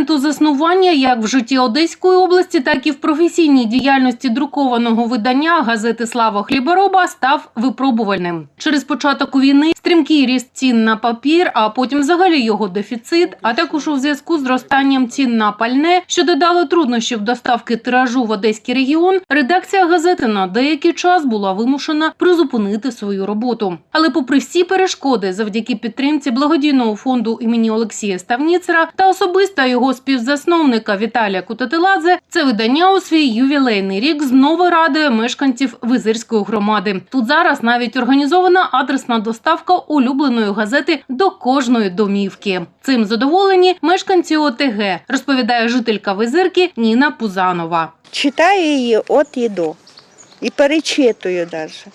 90 рік з моменту заснування як в житті Одеської області, так і в професійній діяльності друкованого видання газети Слава хлібороба став випробувальним. Через початок війни стрімкий ріст цін на папір, а потім взагалі його дефіцит, а також у зв'язку з зростанням цін на пальне, що додало труднощів доставки тиражу в Одеський регіон. Редакція газети на деякий час була вимушена призупинити свою роботу. Але, попри всі перешкоди, завдяки підтримці благодійного фонду імені Олексія Ставніцера та особисто його співзасновника Віталія Кутатиладзе, це видання у свій ювілейний рік знову радує мешканців Визирської громади. Тут зараз навіть організована адресна доставка улюбленої газети до кожної домівки. Цим задоволені мешканці ОТГ, розповідає жителька Визирки Ніна Пузанова. Читаю її от і до. І перечитую навіть.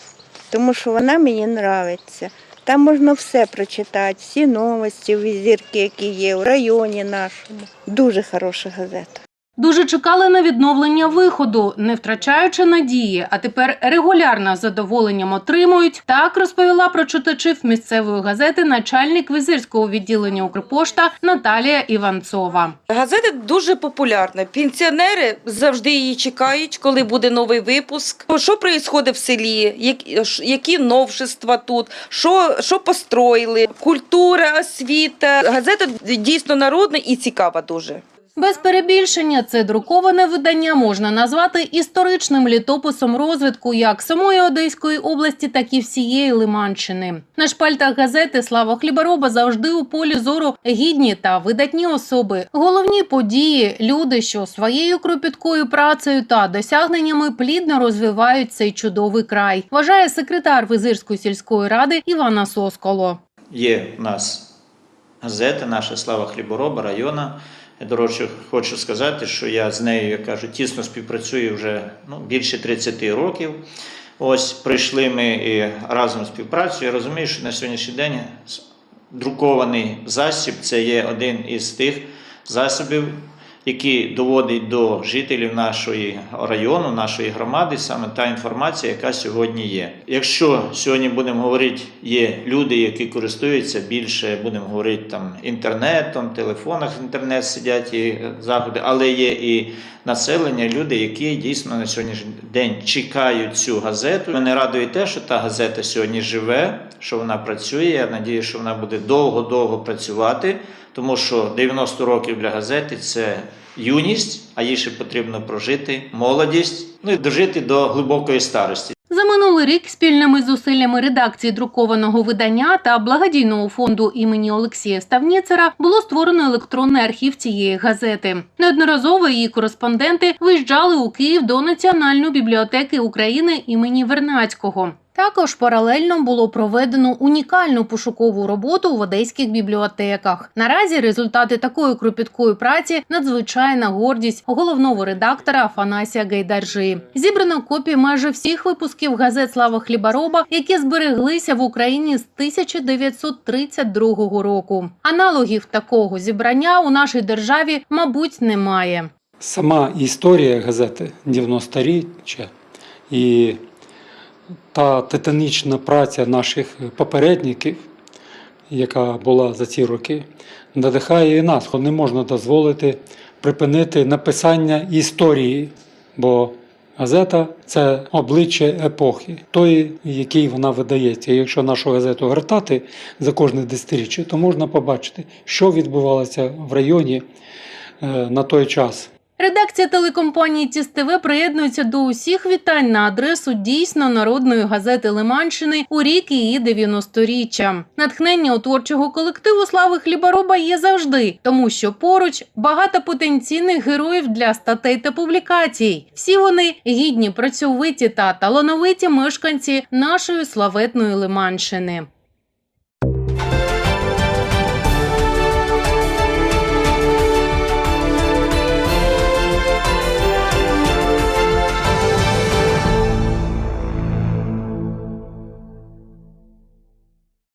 Тому що вона мені подобається. Там можна все прочитати, всі новості, візірки, які є в районі нашому. Дуже хороша газета. Дуже чекали на відновлення виходу, не втрачаючи надії, а тепер регулярно задоволенням отримують. Так розповіла про читачів місцевої газети начальник визирського відділення Укрпошта Наталія Іванцова. Газета дуже популярна. Пенсіонери завжди її чекають, коли буде новий випуск. Що відбувається в селі, які новшества тут, що, що построїли, культура, освіта. Газета дійсно народна і цікава дуже. Без перебільшення це друковане видання можна назвати історичним літописом розвитку як самої Одеської області, так і всієї Лиманщини. На шпальтах газети Слава хлібороба завжди у полі зору гідні та видатні особи, головні події, люди, що своєю кропіткою працею та досягненнями плідно розвивають цей чудовий край. Вважає секретар Визирської сільської ради Івана Сосколо. Є в нас газета, наша слава хлібороба района. До речі, хочу сказати, що я з нею, як кажу, тісно співпрацюю вже ну, більше 30 років. Ось прийшли ми і разом співпрацю. Я розумію, що на сьогоднішній день друкований засіб це є один із тих засобів, який доводить до жителів нашої району, нашої громади саме та інформація, яка сьогодні є. Якщо сьогодні будемо говорити, є люди, які користуються більше, будемо говорити там інтернетом, телефонах інтернет сидять і заходи, але є і населення, люди, які дійсно на сьогоднішній день чекають цю газету. Мене радує те, що та газета сьогодні живе, що вона працює. Я надію, що вона буде довго-довго працювати, тому що 90 років для газети це юність, а їй ще потрібно прожити молодість, ну і дожити до глибокої старості. За минулий рік спільними зусиллями редакції друкованого видання та благодійного фонду імені Олексія Ставніцера було створено електронний архів цієї газети. Неодноразово її кореспонденти виїжджали у Київ до Національної бібліотеки України імені Вернацького. Також паралельно було проведено унікальну пошукову роботу в одеських бібліотеках. Наразі результати такої кропіткої праці надзвичайна гордість головного редактора Афанасія Гайдаржи. Зібрано копії майже всіх випусків газет Слава Хлібороба, які збереглися в Україні з 1932 року. Аналогів такого зібрання у нашій державі, мабуть, немає. Сама історія газети 90-річчя і та титанічна праця наших попередників, яка була за ці роки, надихає і нас. Не можна дозволити припинити написання історії, бо газета це обличчя епохи, тої, якій вона видається. Якщо нашу газету гортати за кожне десятиріччя, то можна побачити, що відбувалося в районі е, на той час. Редакція телекомпанії Тіс приєднується до усіх вітань на адресу дійсно народної газети Лиманщини у рік її 90-річчя. Натхнення у творчого колективу Слави Хлібороба є завжди, тому що поруч багато потенційних героїв для статей та публікацій. Всі вони гідні, працьовиті та талановиті мешканці нашої славетної Лиманщини.